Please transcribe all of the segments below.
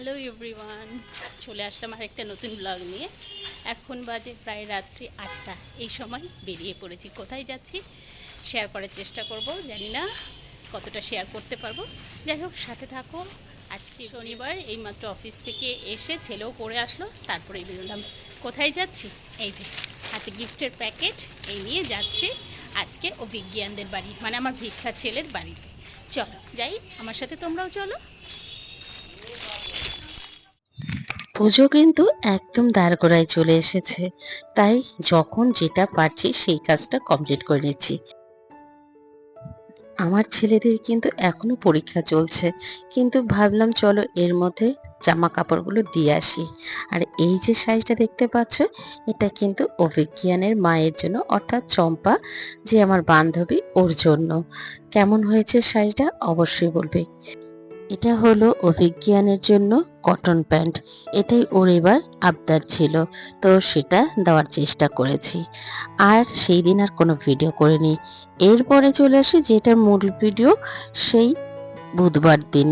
Hello everyone চলে আসলাম আর একটা নতুন ব্লগ নিয়ে। এখন বাজে প্রায় রাত্রি আটটা। এই সময় বেরিয়ে পড়েছি। কোথায় যাচ্ছি? শেয়ার করার চেষ্টা করব। জানি না কতটা শেয়ার করতে পারব। যাই হোক সাথে থাকো আজকে শনিবার এইমাত্র অফিস থেকে এসে ছেলেও পড়ে আসলো। তারপরে বেরোলাম। কোথায় যাচ্ছি? এই যে হাতে গিফটের প্যাকেট। এই নিয়ে যাচ্ছি আজকে অভিজ্ঞানদের বাড়ি মানে আমার ভিক্ষা ছেলের বাড়িতে। চলো যাই। আমার সাথে তোমরাও চলো। পুজো কিন্তু একদম দাঁড়গোড়ায় চলে এসেছে। তাই যখন যেটা পারছি সেই কাজটা কমপ্লিট করে নিচ্ছি। আমার ছেলেদের কিন্তু এখনও পরীক্ষা চলছে। কিন্তু ভাবলাম চলো এর মধ্যে জামা কাপড়গুলো দিয়ে আসি। আর এই যে শাড়িটা দেখতে পাচ্ছ, এটা কিন্তু অভিজ্ঞানের মায়ের জন্য, অর্থাৎ চম্পা, যে আমার বান্ধবী, ওর জন্য। কেমন হয়েছে শাড়িটা? অবশ্যই বলবে। এটা হলো অভিজ্ঞানের জন্য কটন প্যান্ট। এটাই ওর এবার আবদার ছিল। তো সেটা দেওয়ার চেষ্টা করেছি। আর সেই দিন আর কোনো ভিডিও করিনি। এরপরে চলে আসি যেটা মূল ভিডিও সেই বুধবার দিন।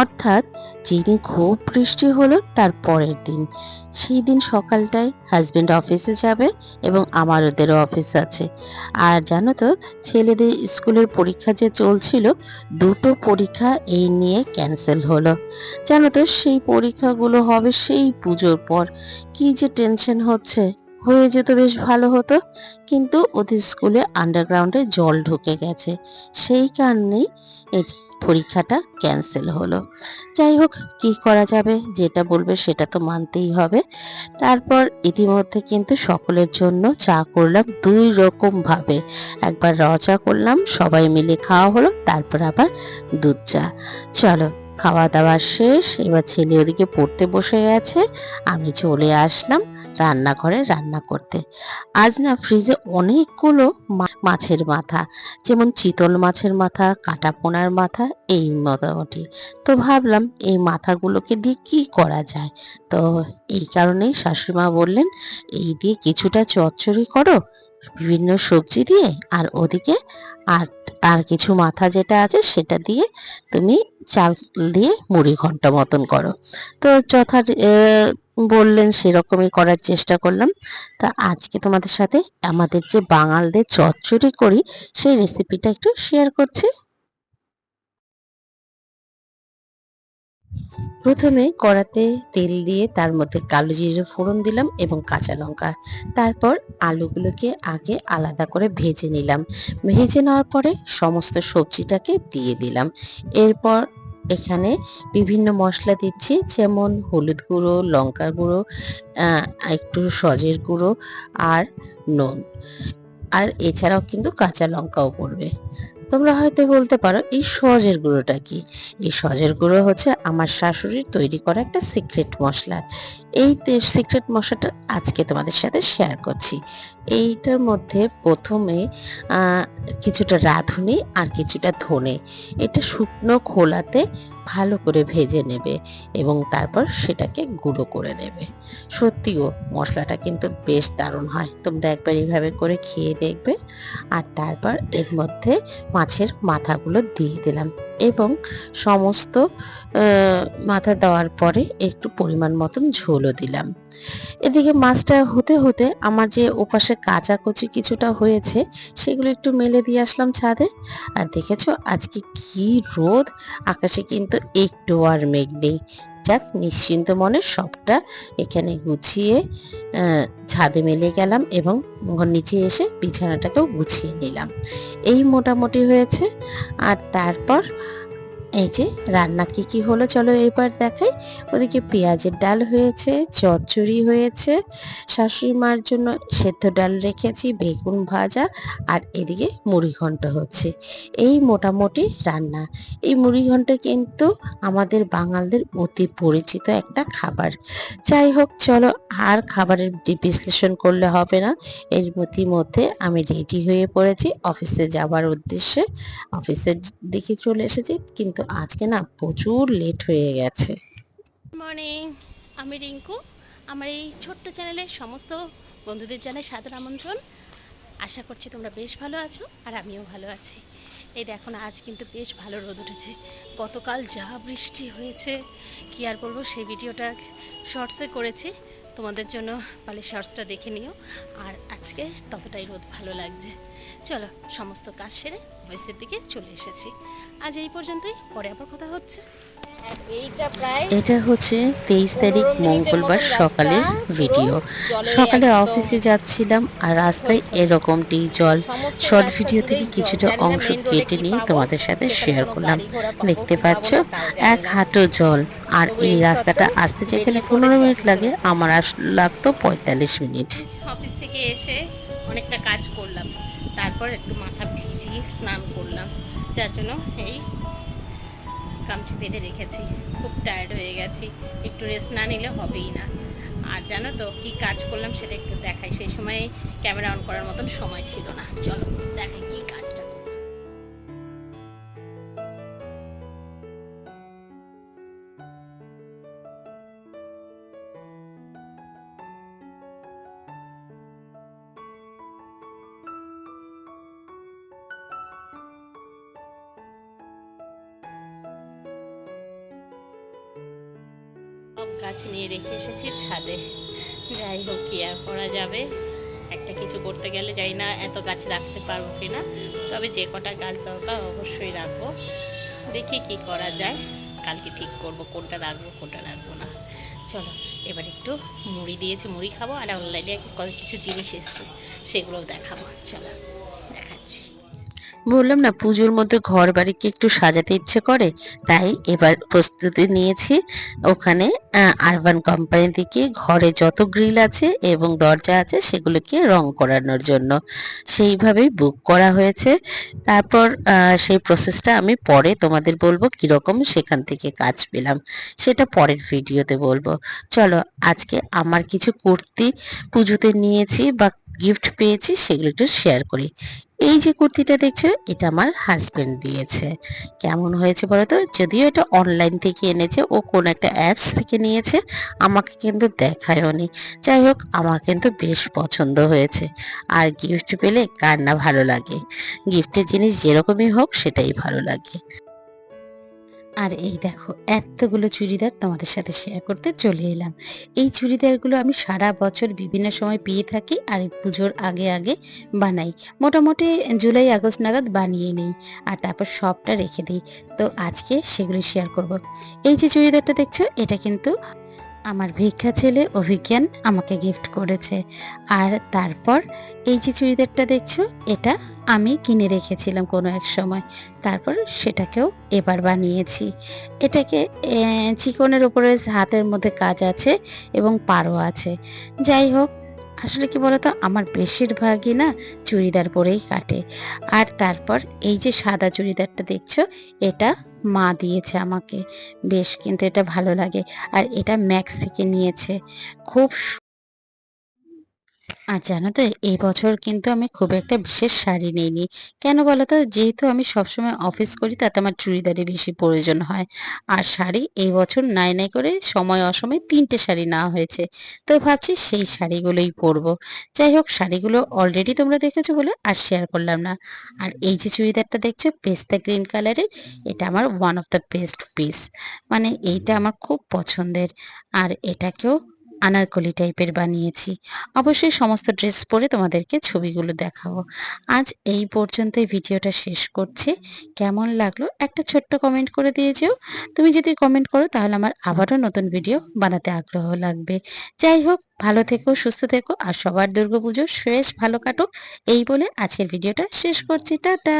অর্থাৎ যেদিন খুব বৃষ্টি হলো তার পরের দিন। সেই দিন সকালটায় হাজবেন্ড অফিসে যাবে এবং আমার ওদেরও অফিস আছে। আর জানো তো, ছেলেদের স্কুলের পরীক্ষা যে চলছিল, দুটো পরীক্ষা এই নিয়ে ক্যান্সেল হলো। জানো তো, সেই পরীক্ষাগুলো হবে সেই পুজোর পর। কি যে টেনশন হচ্ছে। হয়ে যেত বেশ ভালো হতো, কিন্তু ওদের স্কুলে আন্ডারগ্রাউন্ডে জল ঢুকে গেছে। সেই কারণেই পরীক্ষাটা ক্যান্সেল হলো। যাই হোক, কি করা যাবে? যেটা বলবে সেটা তো মানতেই হবে। তারপর ইতিমধ্যে কিন্তু সকলের জন্য চা করলাম দুই রকম ভাবে। একবার র চা করলাম, সবাই মিলে খাওয়া হলো, তারপর আবার দুধ চা। চলো, খাওয়া দাওয়া শেষ। এবার ছেলে ওদিকে পড়তে বসে গেছে আমি চলে আসলাম। রান্নাঘরে রান্না করতে। আজ না ফ্রিজে অনেকগুলো মাছের মাথা, যেমন চিতল মাছের মাথা, কাটা পোনার মাথা, এই মোটামুটি। তো ভাবলাম এই মাথাগুলোকে দিয়ে কি করা যায়? তো এই কারণেই শাশুড়িমা বললেন, এই দিয়ে কিছুটা চচ্চড়ি করো, বিভিন্ন সবজি দিয়ে, আর ওদিকে আর আর কিছু মাথা যেটা আছে সেটা দিয়ে তুমি চাল দিয়ে মুড়ি ঘণ্টা মতন করো। তো যথা বললেন, সেরকমই করার চেষ্টা করলাম। তা আজকে তোমাদের সাথে আমাদের যে বাঙালদের চচ্চড়ি করি, সেই রেসিপিটা একটু শেয়ার করছি। প্রথমে কড়াতে তেল দিয়ে তার মধ্যে কালো জিরে ফোড়ন দিলাম এবং কাঁচা লঙ্কা। তারপর আলুগুলোকে আগে আলাদা করে ভেজে নিলাম। ভেজে নেওয়ার পরে সমস্ত সবজিটাকে দিয়ে দিলাম। এরপর এখানে বিভিন্ন মশলা দিচ্ছি, যেমন হলুদ গুঁড়ো, লঙ্কার গুঁড়ো একটু সজের গুঁড়ো আর নুন। আর এছাড়াও কিন্তু কাঁচা লঙ্কাও পড়বে। তোমরা হয়তো বলতে পারো, এই সজের গুঁড়োটা কি? এই সজের গুঁড়ো হচ্ছে আমার শাশুড়ির তৈরি করা একটা সিক্রেট মশলা। এই সিক্রেট মশলাটা আজকে তোমাদের সাথে শেয়ার করছি। এইটার মধ্যে প্রথমে কিছুটা রাঁধুনি আর কিছুটা ধনে। এটা শুকনো খোলাতে ভালো করে ভেজে নেবে এবং তারপর সেটাকে গুঁড়ো করে নেবে। সত্যিও মশলাটা কিন্তু বেশ দারুণ হয়। তোমরা একবার এইভাবে করে খেয়ে দেখবে। আর তারপর এর মধ্যে মাছের মাথাগুলো দিয়ে দিলাম এবং সমস্ত মাথা দেওয়ার পরে একটু পরিমাণ মতন ঝোলও দিলাম। এদিকে মাছটা হতে হতে আমার যে ওপাশে কাঁচা কচি কিছুটা হয়েছে, সেগুলো একটু মেলে দিয়ে আসলাম ছাদে। আর দেখেছ আজকে কি রোদ? আকাশে কিন্তু একটু আর মেঘ নেই। যাক, নিশ্চিন্ত মনে সবটা এখানে গুছিয়ে ছাদে মেলে গেলাম এবং নিচে এসে বিছানাটাকেও গুছিয়ে নিলাম। এই মোটামুটি হয়েছে। আর তারপর এই যে, রান্না কি কি হলো চলো এবার দেখাই। ওদিকে পেঁয়াজের ডাল হয়েছে, চচ্চড়ি হয়েছে, শাশুড়ি মার জন্য সেদ্ধ ডাল রেখেছি, বেগুন ভাজা আর এদিকে মুড়ি ঘন্ট হচ্ছে। এই মোটামুটি রান্না। এই মুড়ি ঘন্ট কিন্তু আমাদের বাঙালদের অতি পরিচিত একটা খাবার। যাই হোক, চলো আর খাবারের বিশ্লেষণ করলে হবে না। এর মধ্যে আমি রেডি হয়ে পড়েছি অফিসে যাবার উদ্দেশ্যে। অফিসের দিকে চলে এসেছি, কিন্তু আজকে না প্রচুর লেট হয়ে গেছে। মর্নিং আমি রিঙ্কু। আমার এই ছোট্ট চ্যানেলে সমস্ত বন্ধুদের জানাই সাদর আমন্ত্রণ। আশা করছি তোমরা বেশ ভালো আছো আর আমিও ভালো আছি। এই দেখো না, আজ কিন্তু বেশ ভালো রোদ উঠেছে। গতকাল যা বৃষ্টি হয়েছে, কি আর বলব, সেই ভিডিওটা শর্টসে করেছি। তোমাদের জন্য পালে শর্টসটা দেখে নিও। আর আজকে ততটাই রোদ ভালো লাগছে। চলো, সমস্ত কাজ সেরে অফিসের দিকে চলে এসেছি। আজ এই পর্যন্তই, পরে আবার কথা হচ্ছে। এটা হচ্ছে তেইশ তারিখ মঙ্গলবার সকালের ভিডিও সকালে অফিসে যাচ্ছিলাম আর রাস্তায় এরকমটি জল। শর্ট ভিডিও থেকে কিছুটা অংশ কেটে নিয়ে তোমাদের সাথে শেয়ার করলাম। দেখতে পাচ্ছ এক। হাঁটু জল। আর এই এই রাস্তাটা আসতে যেখানে পনেরো মিনিট লাগে আমার আস- লাগতো পঁয়তাল্লিশ মিনিট। অফিস থেকে এসে অনেকটা কাজ করলাম। তারপর একটু মাথা ভিজিয়ে স্নান করলাম। যার জন্য এই গামছি বেঁধে রেখেছি। খুব টায়ার্ড হয়ে গেছি। একটু রেস্ট না নিলে হবেই না। আর জানো তো, কি কাজ করলাম সেটা একটু দেখাই। সেই সময় ক্যামেরা অন করার মতন সময় ছিল না। চলো, দেখাই। গাছ নিয়ে রেখে এসেছি ছাদে। যাই হোক, কি আর করা যাবে? একটা কিছু করতে গেলে যাই না এত গাছ রাখতে পারব কিনা। তবে যে কটা গাছ দরকার অবশ্যই রাখব। দেখি কি করা যায়। কালকে ঠিক করব কোনটা রাখব কোনটা রাখব না। চলো, এবার একটু মুড়ি দিয়েছি, মুড়ি খাব, আর অনলাইনে কত কিছু জিনিস এসছে, সেগুলোও দেখাবো। চলো, দেখাচ্ছি। বললাম না, পুজোর মধ্যে ঘর বাড়িকে একটু সাজাতে ইচ্ছে করে? তাই এবার প্রস্তুতি নিয়েছি। ওখানে আরবান কোম্পানি থেকে ঘরে যত গ্রিল আছে এবং দরজা আছে সেগুলোকে রং করানোর জন্য। সেইভাবেই বুক করা হয়েছে। তারপর সেই প্রসেসটা আমি পরে তোমাদের বলব কীরকম সেখান থেকে কাজ পেলাম। সেটা পরের ভিডিওতে বলব। চলো, আজকে আমার কিছু কুর্তি পুজোতে নিয়েছি বা গিফট পেয়েছি, সেগুলো একটু শেয়ার করি। এই যে কুর্তিটা দেখছ, এটা আমার হাজবেন্ড দিয়েছে। কেমন হয়েছে বলো তো? যদিও এটা অনলাইন থেকে এনেছে, ও কোন একটা অ্যাপস থেকে নিয়েছে, আমাকে কিন্তু দেখায়ওনি যাই হোক, আমার কিন্তু বেশ পছন্দ হয়েছে। আর গিফট পেলে কার না ভালো লাগে? গিফটের জিনিস যেরকমই হোক, সেটাই ভালো লাগে। আর এই দেখো, এতগুলো চুড়িদার তোমাদের সাথে শেয়ার করতে চলে এলাম। এই চুড়িদারগুলো আমি সারা বছর বিভিন্ন সময় পেয়ে থাকি আর পুজোর আগে আগে বানাই। মোটামুটি জুলাই, আগস্ট নাগাদ বানিয়ে নিই আর তারপর সবটা রেখে দিই। তো আজকে সেগুলি শেয়ার করব। এই যে চুড়িদারটা দেখছ, এটা কিন্তু আমার ভিক্ষা ছেলে অভিজ্ঞান আমাকে গিফট করেছে। আর তারপর এই যে চুড়িদারটা দেখছ, এটা আমি কিনে রেখেছিলাম কোনো এক সময়। তারপর সেটাকেও এবার বানিয়েছি। এটাকে চিকনের ওপরে হাতের মধ্যে কাজ আছে এবং পারও আছে। যাই হোক আসলে কি বলতো? আমার বেশিরভাগই না চুড়িদার পরেই কাটে। আর তারপর এই যে সাদা চুড়িদারটা দেখছ, এটা মা দিয়েছে আমাকে। বেশ, কিন্তু এটা ভালো লাগে। আর এটা ম্যাক্স থেকে নিয়েছে। খুব আর জানো তো, এই বছর কিন্তু আমি খুব একটা বিশেষ শাড়ি নিইনি। কেন বলো তো? যেহেতু আমি সবসময় অফিস করি, তাতে আমার চুড়িদারে বেশি প্রয়োজন হয়। আর শাড়ি এই বছর নাই নাই করে সময় অসময় তিনটে শাড়ি নেওয়া হয়েছে। তো ভাবছি সেই শাড়িগুলোই পরবো। যাই হোক, শাড়িগুলো অলরেডি তোমরা দেখেছ বলে আর শেয়ার করলাম না। আর এই যে চুড়িদারটা দেখছ, পেস্তা গ্রিন কালারের এটা আমার one of the best piece মানে এইটা আমার খুব পছন্দের। আর এটাকেও আনারকলি টাইপের বানিয়েছি। অবশ্যই সমস্ত ড্রেস পরে তোমাদেরকে ছবিগুলো দেখাবো। আজ এই পর্যন্তই ভিডিওটা শেষ করছি। কেমন লাগল একটা ছোট্ট কমেন্ট করে দিয়ে যেও। তুমি যদি কমেন্ট করো তাহলে আমার আবারও নতুন ভিডিও বানাতে আগ্রহ লাগবে। যাই হোক, ভালো থেকো, সুস্থ থেকো আর সবার দুর্গাপুজো শেষ ভালো কাটুক। এই বলে আজকের ভিডিওটা শেষ করছি। টাটা!